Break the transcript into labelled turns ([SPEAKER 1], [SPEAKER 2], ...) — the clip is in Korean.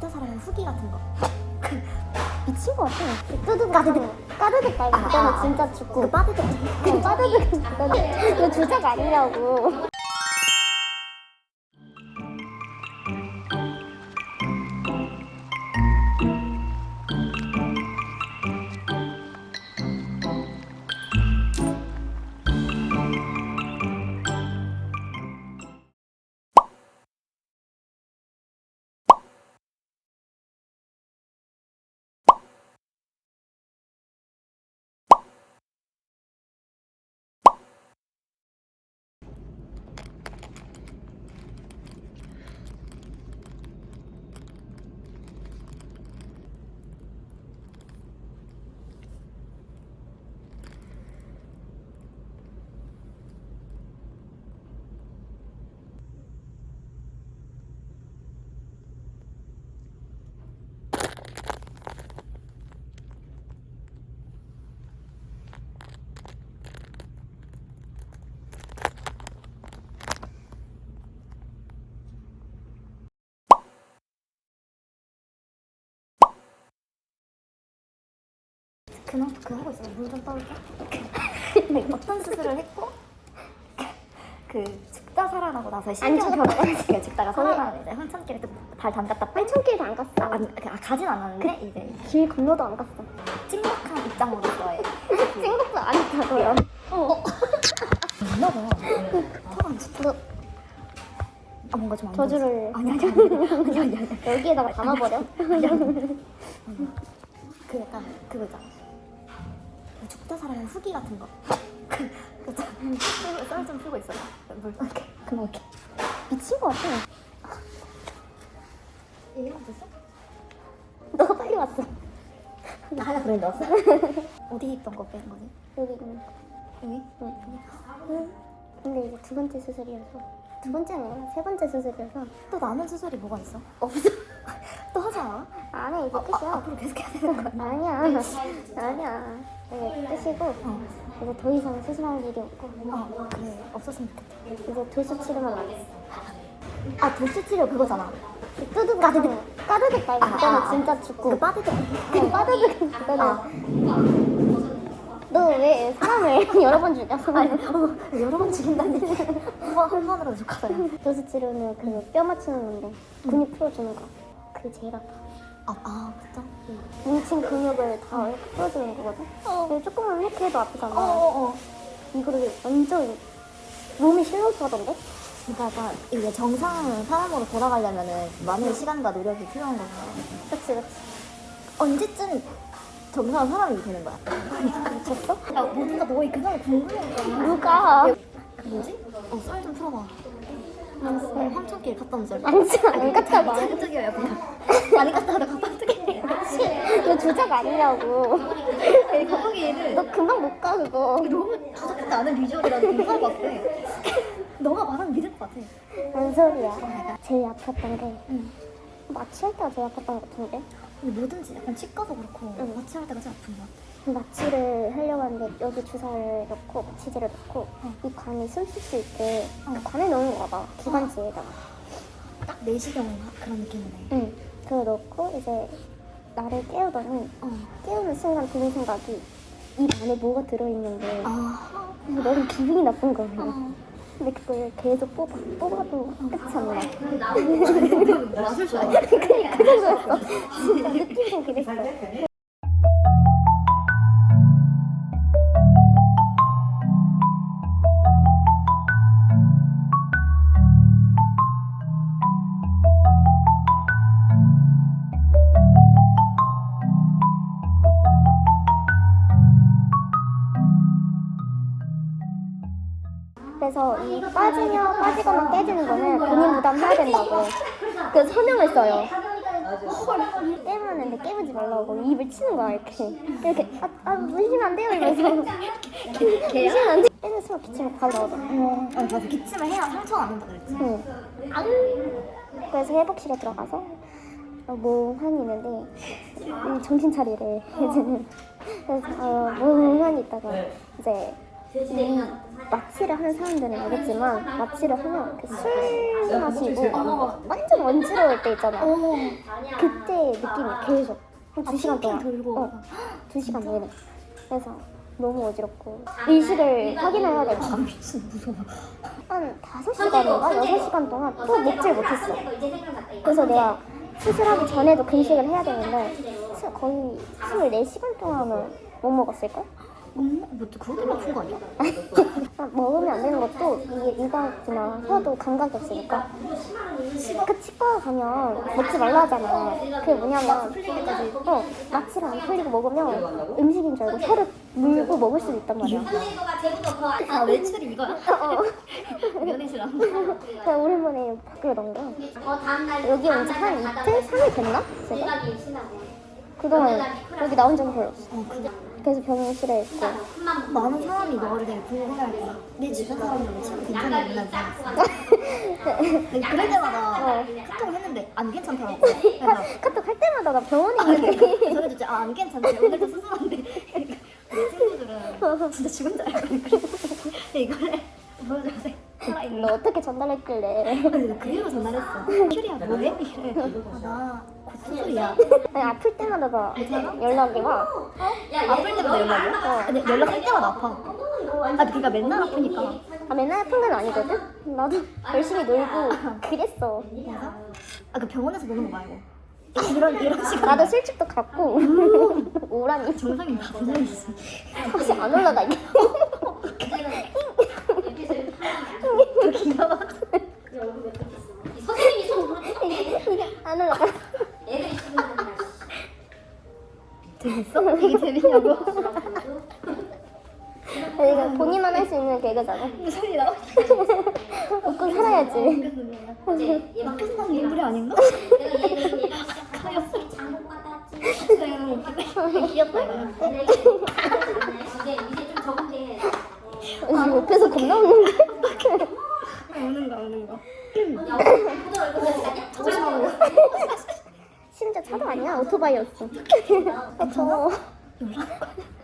[SPEAKER 1] 죽다 살아난 후기 같은 거.
[SPEAKER 2] 미친 거 같아. 뚜둑 까드득 까드득 말고
[SPEAKER 1] 아,
[SPEAKER 2] 진짜 죽고.
[SPEAKER 1] 그 빠드득.
[SPEAKER 2] 그 그거는 이거 조작 아니냐고.
[SPEAKER 1] 그놈 그 하고 있어. 물좀 떠올게. 어떤 수술을 했고 그 죽다 살아나고 나서 신경. 변화가 죽다가 살아나는 이제 황천길에 발 담갔다 빼.
[SPEAKER 2] 한천길도 안 갔어.
[SPEAKER 1] 아, 안, 그, 아, 가진 않았는데 이제
[SPEAKER 2] 길 건너도 안 갔어.
[SPEAKER 1] 찍먹한 입장으로서의
[SPEAKER 2] 생각도 안 했다고요. 어.
[SPEAKER 1] 있나 봐. 턱안. 아 뭔가 좀안
[SPEAKER 2] 저주를
[SPEAKER 1] 아니 아니 아니 아니 아니 아니.
[SPEAKER 2] 여기에다가 담아버려.
[SPEAKER 1] 그 약간 그거 있잖아. 그 죽다 살아난 후기 같은 거. 그 썰좀 풀고 있어. 물 이렇게 그만 이렇게.
[SPEAKER 2] 미친 거 같아.
[SPEAKER 1] 얘기하면 됐어?
[SPEAKER 2] 너가 빨리 왔어.
[SPEAKER 1] 나 하나 그래 넣었어? 어디 있던 거 빼는 거지?
[SPEAKER 2] 여기 있는.
[SPEAKER 1] 여기?
[SPEAKER 2] 응. 근데 이제 두 번째 수술이어서 두 번째 아니라 세 번째 수술이어서
[SPEAKER 1] 또 남은 수술이 뭐가 있어?
[SPEAKER 2] 없어.
[SPEAKER 1] 또 하지 않아?
[SPEAKER 2] 안해 이제
[SPEAKER 1] 아,
[SPEAKER 2] 끝이야.
[SPEAKER 1] 앞으로 계속 해야 되는 거야?
[SPEAKER 2] 아니야. 아니야. 이제 끝이고
[SPEAKER 1] 어.
[SPEAKER 2] 이제 더 이상 수술할 일이 없고
[SPEAKER 1] 어 그래 없었으면 좋겠다.
[SPEAKER 2] 이제 도수 치료만 남았어.
[SPEAKER 1] 아 도수 치료 그거잖아.
[SPEAKER 2] 뚜둑 까드득 말고
[SPEAKER 1] 아,
[SPEAKER 2] 그거는
[SPEAKER 1] 아, 아.
[SPEAKER 2] 진짜 죽고
[SPEAKER 1] 그 빠드득.
[SPEAKER 2] 그 빠드득 그거는
[SPEAKER 1] 아.
[SPEAKER 2] 너 왜 사람을 여러 번 죽였어?
[SPEAKER 1] 아니 어, 여러 번 죽인다니. 한번 번으로 죽었어요.
[SPEAKER 2] 도수 치료는 그 뼈 맞추는 건데 근육 풀어주는 거. 그게 제일 아파.
[SPEAKER 1] 아, 아 진짜?
[SPEAKER 2] 뭉친 근육을 다 풀어주는 거거든. 근데 조금만 해크해도 아프잖아.
[SPEAKER 1] 어 어 어.
[SPEAKER 2] 이거를 완전 몸이 실로스 하던데?
[SPEAKER 1] 그러니까 약간 이게 정상 사람으로 돌아가려면은 많은 시간과 노력이 필요한 거잖아.
[SPEAKER 2] 그치 그치.
[SPEAKER 1] 언제쯤 정상 사람이 되는 거야?
[SPEAKER 2] 미쳤어?
[SPEAKER 1] 야 뭔가 너의 그냥 궁금한 거야.
[SPEAKER 2] 누가?
[SPEAKER 1] 그 뭐지? 어 썰 좀 풀어봐.
[SPEAKER 2] 알았어.
[SPEAKER 1] 어, 황천길 갔다 온 썰.
[SPEAKER 2] 안 가- 안 갔다 와.
[SPEAKER 1] 깜짝이야 그냥. 많이 갔다 와도.
[SPEAKER 2] 이거 조작 아니냐고. 너 금방 못 가 그거.
[SPEAKER 1] 너무 조작하지 않은 비주얼이라 것 같아. 너가 말하면 믿을 것 같아.
[SPEAKER 2] 뭔 소리야? 제일 아팠던 게
[SPEAKER 1] 응.
[SPEAKER 2] 마취할 때가 제일 아팠던 것 같은데?
[SPEAKER 1] 근데 뭐든지 약간 치과도 그렇고
[SPEAKER 2] 응.
[SPEAKER 1] 마취할 때가 제일 아픈 것 같아.
[SPEAKER 2] 마취를 하려고 하는데 여기 주사를 넣고 마취제를 넣고
[SPEAKER 1] 어.
[SPEAKER 2] 이 관이 숨 쉴 수 있게
[SPEAKER 1] 어.
[SPEAKER 2] 그 관에 넣는 거봐 기관지에다가
[SPEAKER 1] 딱 내시경 그런 느낌이네.
[SPEAKER 2] 응 그거 넣고 이제 나를 깨우더니
[SPEAKER 1] 어.
[SPEAKER 2] 깨우는 순간 드는 생각이 입 안에 뭐가 들어있는데
[SPEAKER 1] 아.
[SPEAKER 2] 너무 기분이 나쁜 거야
[SPEAKER 1] 어.
[SPEAKER 2] 근데 그걸 계속 뽑아, 뽑아도 끝이 안 나.
[SPEAKER 1] 좋아해.
[SPEAKER 2] 그니까 그 정도였어. 진짜 느낌은 그랬어. 빠지며 빠지거나 깨지는 거는 본인 부담해야 된다고 그 설명을 써요. 깨면 하는데 깨우지 말라고 입을 치는 거야 이렇게 이렇게 아, 아 무시면 안 돼요 이러면서 무시면 안 돼. 깨는 순간 기침이 바로 나오잖아.
[SPEAKER 1] 어. 아 맞아. 기침을 해야 상처가 안 된다 그랬지.
[SPEAKER 2] 응. 그래서 회복실에 들어가서 몽환이 있는데 음, 정신 차리래 이제는 그래서 어, 몽환이 있다가 이제 이 마취를 하는 사람들은 알겠지만 마취를 하면 그술 마시고 완전 원지러울 때 있잖아.
[SPEAKER 1] 어.
[SPEAKER 2] 그때 느낌이 계속 한두 시간 동안.
[SPEAKER 1] 돌고.
[SPEAKER 2] 어, 두 시간 내내. 그래서 너무 어지럽고 의식을 확인해야 되고
[SPEAKER 1] 아 미친 무서워.
[SPEAKER 2] 한 다섯 시간인가 여섯 시간 동안 또 먹질 못했어. 그래서 내가 수술하기 전에도 근식을 해야 되는데 수- 거의 24시간 동안은 못 먹었을걸?
[SPEAKER 1] 음, 뭐 그것도 아픈 거 아니야?
[SPEAKER 2] 아, 먹으면 안 되는 것도 이게 미각이나 혀도 감각이 없으니까 그 치과 가면 먹지 말라 하잖아 그게 뭐냐면 어 마취를 안 풀리고 먹으면 음식인 줄 알고 혀를 물고 먹을 수도 있단 말이야
[SPEAKER 1] 아 외출이 이거야?
[SPEAKER 2] 어.
[SPEAKER 1] 면회실 안
[SPEAKER 2] 그래서 오랜만에 밖으로 나온 거야 여기 온 지 한 이틀? 3일 됐나? 제가? 그동안 여기 나온 적은 별로 없어 그래서 병원 싫어했고
[SPEAKER 1] 많은 사람이 너를 되게 궁금해할 거야. 내 주변 사람들은 참 괜찮아. 근데 그럴 때마다 카톡을 했는데 안 괜찮더라고. 그래서
[SPEAKER 2] 카톡 할 때마다 나 병원에 있는데
[SPEAKER 1] 전해줬지. 아, 안 괜찮지. 오늘도 수술한데. 내 친구들은 진짜 죽은 줄 알고. 이거
[SPEAKER 2] 너 어떻게 전달했길래
[SPEAKER 1] 그 이유로 전화했어. 큐리야 뭐해? 이래. 아, 나곧 수술이야.
[SPEAKER 2] 아니 아플 때마다 나 연락이 와
[SPEAKER 1] 아플 때마다 연락이야? 근데 연락할 때마다 아파. 아, 그러니까 맨날 아프니까.
[SPEAKER 2] 아, 맨날 아픈 건 아니거든? 나도 열심히 놀고 그랬어
[SPEAKER 1] 아, 그 병원에서 보는 거 말고. 이런 이런 식으로.
[SPEAKER 2] 나도 술집도 갔고 오라니
[SPEAKER 1] 정상이 정상이 있어.
[SPEAKER 2] 사실 안 올라가 이게
[SPEAKER 1] 이게 재밌냐고?
[SPEAKER 2] 이거 본인만 할 수 있는 개그잖아
[SPEAKER 1] 무슨 소리 나와?
[SPEAKER 2] 웃고 살아야지
[SPEAKER 1] 밖에서 나는 인물이 아닌가? 가였어. 귀엽다 이거.
[SPEAKER 2] 아니 옆에서 겁나 웃는데
[SPEAKER 1] 우는 거 우는 거.
[SPEAKER 2] 심지어 차도 아니야 오토바이였어 아, 더워 뜨거운